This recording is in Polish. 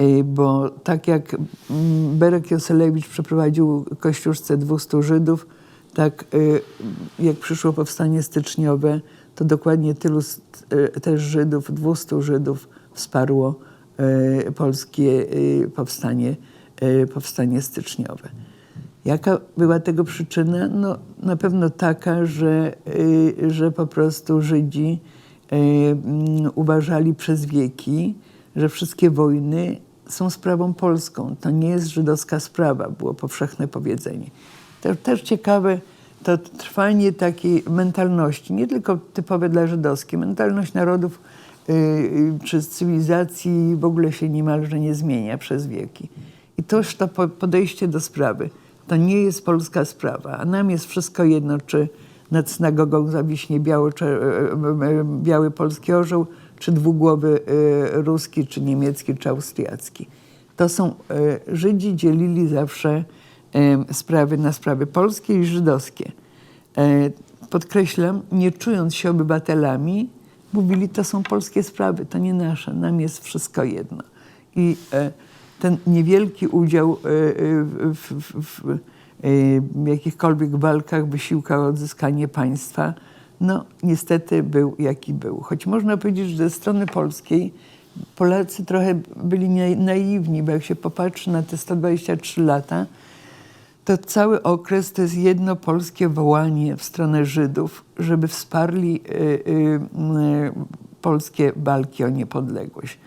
Y, Bo tak jak mm, Berek Joselewicz przeprowadził Kościuszce 200 Żydów, tak y, jak przyszło powstanie styczniowe, to dokładnie tylu y, też Żydów, 200 Żydów wsparło polskie powstanie, powstanie styczniowe. Jaka była tego przyczyna? No, na pewno taka, że, że po prostu Żydzi mm, uważali przez wieki, że wszystkie wojny są sprawą polską. To nie jest żydowska sprawa, było powszechne powiedzenie. To też ciekawe to trwanie takiej mentalności, nie tylko typowe dla żydowskiej, mentalność narodów y, y, czy cywilizacji w ogóle się niemalże nie zmienia przez wieki. I toż to po- podejście do sprawy, to nie jest polska sprawa, a nam jest wszystko jedno, czy nad synagogą zawiśnie biały, e, e, biały polski orzeł, czy dwugłowy e, ruski, czy niemiecki, czy austriacki. To są, e, Żydzi dzielili zawsze sprawy na sprawy polskie i żydowskie. E, Podkreślam, nie czując się obywatelami, mówili, to są polskie sprawy, to nie nasze, nam jest wszystko jedno. I ten niewielki udział w, w, w, w jakichkolwiek walkach, wysiłkach o odzyskanie państwa, no niestety był jaki był. Choć można powiedzieć, że ze strony polskiej Polacy trochę byli nai- naiwni, bo jak się popatrzy na te 123 lata, to cały okres to jest jedno polskie wołanie w stronę Żydów, żeby wsparli y, y, y, polskie walki o niepodległość.